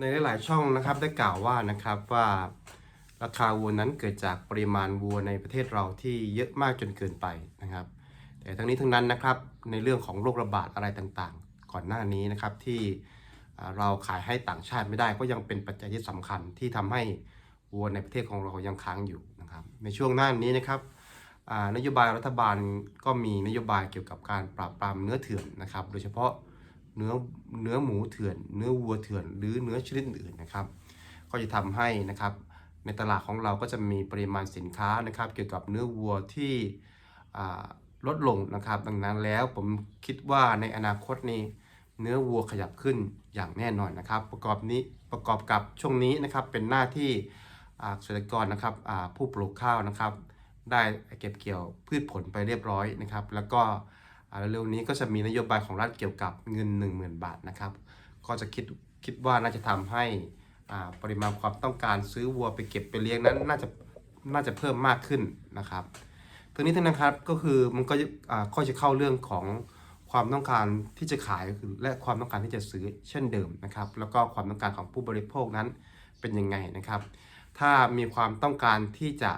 ในหลาย ๆ ช่องนะครับได้กล่าวว่านะครับว่าราคาวัวนั้นเกิดจากปริมาณวัวในประเทศเราที่เยอะมากจนเกินไปนะครับ แต่ทั้งนี้ทั้งนั้นนะครับในเรื่องของโรคระบาดอะไรต่างๆ ก่อนหน้านี้นะครับที่เราขายให้ต่างชาติไม่ได้ก็ยังเป็นปัจจัยที่สำคัญที่ทำให้วัวในประเทศของเรายังค้างอยู่นะครับ ในช่วงหน้านี้นะครับนโยบายรัฐบาลก็มีนโยบายเกี่ยวกับการปราบปรามเนื้อเถื่อนนะครับ โดยเฉพาะ เนื้อเนื้อหมูเถื่อน เนื้อวัวเถื่อน หรือเนื้อชนิดอื่นนะครับ ก็จะทำให้นะครับในตลาดของเราก็จะมีปริมาณสินค้านะครับ เกี่ยวกับเนื้อวัวที่ลดลงนะครับ ดังนั้นแล้วผมคิดว่าในอนาคตนี้เนื้อวัวขยับขึ้นอย่างแน่นอนนะครับ ประกอบนี้ประกอบกับช่วงนี้นะครับเป็นหน้าที่เกษตรกรนะครับผู้ปลูกข้าวนะครับ ได้เก็บเกี่ยวพืชผลไปเรียบร้อยนะครับ แล้วก็ เร็วๆนี้ก็จะมีนโยบายของรัฐเกี่ยวกับเงิน 10,000 บาทนะครับ ก็จะคิดคิดว่าน่าจะทำให้ปริมาณความต้องการซื้อวัวไปเก็บไปเลี้ยงนั้นน่าจะน่าจะเพิ่มมากขึ้นนะครับทั้งนี้ทั้งนั้นครับก็คือมันก็ก็จะเข้าเรื่องของความต้องการที่จะขายและความต้องการที่จะซื้อเช่นเดิมนะครับ แล้วก็ความต้องการของผู้บริโภคนั้นเป็นยังไงนะครับ ถ้ามีความต้องการที่จะ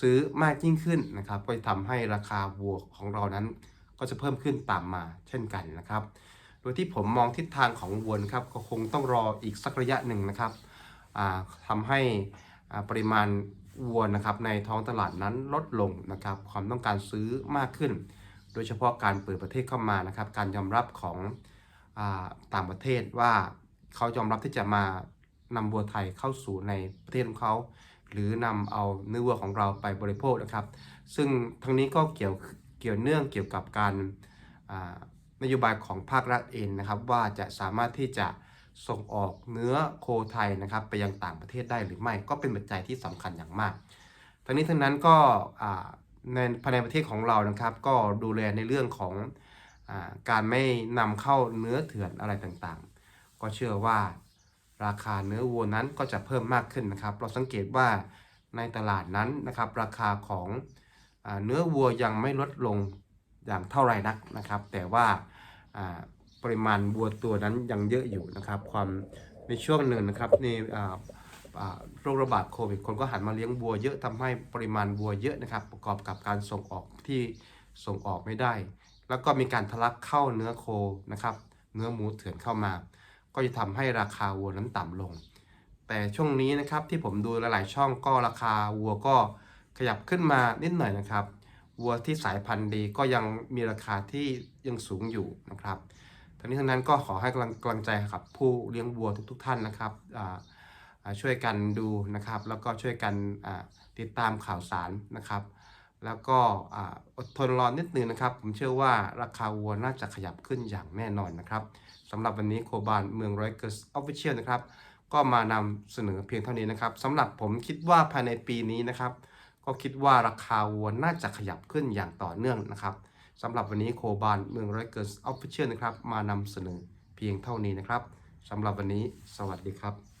ซื้อมากยิ่งขึ้นนะครับ ก็จะทำให้ราคาวัวของเรานั้น ก็จะเพิ่มขึ้นตามมาเช่นกันนะครับ โดยที่ผมมองทิศทางของวัวนะครับก็คงต้องรออีกสักระยะหนึ่งนะครับอ่าทำให้ปริมาณวัวนะครับในท้องตลาดนั้นลดลงนะครับ ความต้องการซื้อมากขึ้น โดยเฉพาะการเปิดประเทศเข้ามานะครับ การยอมรับของอต่างประเทศว่าเขายอมรับที่จะมานำวัวไทยเข้าสู่ในประเทศของเขา หรือนำเอาเนื้อวัวของเราไปบริโภคนะครับ ซึ่งทั้งนี้ก็เกี่ยว เกี่ยวเนื่องเกี่ยวกับการนโยบายของภาครัฐเองนะครับ ว่าจะสามารถที่จะส่งออกเนื้อโคไทยนะครับไปยังต่างประเทศได้หรือไม่ก็เป็นปัจจัยที่สำคัญอย่างมาก ทั้งนี้ทั้งนั้นก็ในภายในประเทศของเรานะครับ ก็ดูแลในเรื่องของอาการไม่นำเข้าเนื้อเถื่อนอะไรต่างๆ ก็เชื่อว่าราคาเนื้อวัวนั้นก็จะเพิ่มมากขึ้นนะครับ เราสังเกตว่าในตลาดนั้นนะครับ ราคาของ เนื้อวัวยังไม่ลดลงอย่างเท่าไรนักนะครับ แต่ว่าปริมาณวัวตัวนั้นยังเยอะอยู่นะครับ ความในช่วงหนึ่งนะครับในโรคระบาดโควิดคนก็หันมาเลี้ยงวัวเยอะทำให้ปริมาณวัวเยอะนะครับ ประกอบกับการส่งออกที่ส่งออกไม่ได้ แล้วก็มีการทะลักเข้าเนื้อโคนะครับ เนื้อหมูเถื่อนเข้ามา ก็จะทำให้ราคาวัวนั้นต่ำลง แต่ช่วงนี้นะครับที่ผมดูหลายๆช่องก็ราคาวัวก็ ขยับขึ้นมานิดหน่อยนะครับ วัวที่สายพันธุ์ดีก็ยังมีราคาที่ยังสูงอยู่นะครับทั้งนี้ทั้งนั้นก็ขอให้กำลังกำลังใจกับผู้เลี้ยงวัวทุก ๆ ท่านนะครับช่วยกันดูนะครับ แล้วก็ช่วยกันติดตามข่าวสารนะครับ แล้วก็อ่าอดทนรอนิดนึงนะครับ ผมเชื่อว่าราคาวัวน่าจะขยับขึ้นอย่างแน่นอนนะครับสำหรับวันนี้โคบานเมืองร้อยเกิร์สออฟฟิเชียลนะครับ ก็มานำเสนอเพียงเท่านี้นะครับสำหรับผมคิดว่าภายในปีนี้นะครับ ก็คิดว่าราคาวัวน่าจะขยับขึ้นอย่างต่อเนื่องนะครับสำหรับวันนี้โคบานเมืองร้อยเกิร์สออฟฟิเชียลนะครับ มานำเสนอเพียงเท่านี้นะครับสำหรับวันนี้สวัสดีครับ